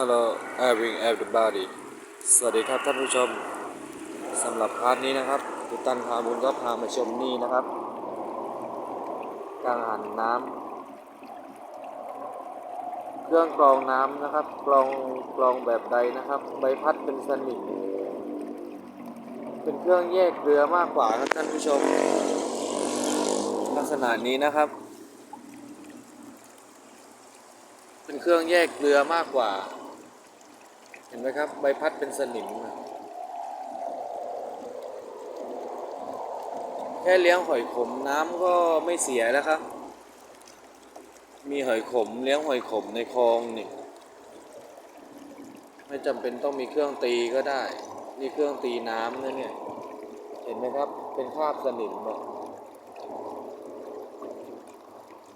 Hello everyone everybody สวัสดีครับท่านผู้ชมสำหรับพาร์ทนี้นะครับตุตันพาบุญก็พามาชมนี่นะครับการหันน้ำเครื่องกรองน้ำนะครับกรองกรองแบบใดนะครับ ใบพัดเป็นสนิมเป็นเครื่องแยกเรือมากกว่าครับท่านผู้ชม ลักษณะนี้นะครับ เป็นเครื่องแยกเกลือมากกว่า ห็นไหมครับ ใบพัดเป็นสนิม แค่เลี้ยงหอยขมน้ำก็ไม่เสียแล้วครับ มีหอยขมเลี้ยงหอยขมในคลองนี่ ไม่จำเป็นต้องมีเครื่องตีก็ได้ นี่เครื่องตีน้ำนะเนี่ย เห็นไหมครับ เป็นคราบสนิมอะ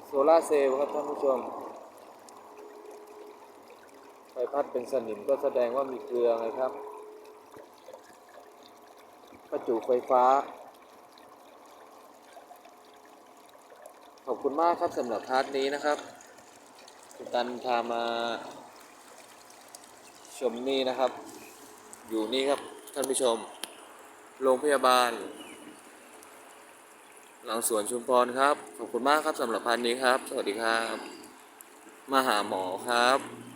โซลาเซลล์ครับท่านผู้ชม บพัดเป็นสนิมก็แสดงว่ามีเกลือไงครับ ประจุไฟฟ้า ขอบคุณมากครับสำหรับพาร์ทนี้นะครับคุณตันพามา ชมนี่นะครับ อยู่นี่ครับท่านผู้ชม โรงพยาบาล หลังสวนชุมพรครับ ขอบคุณมากครับสำหรับพาร์ทนี้ครับ สวัสดีครับ มาหาหมอครับ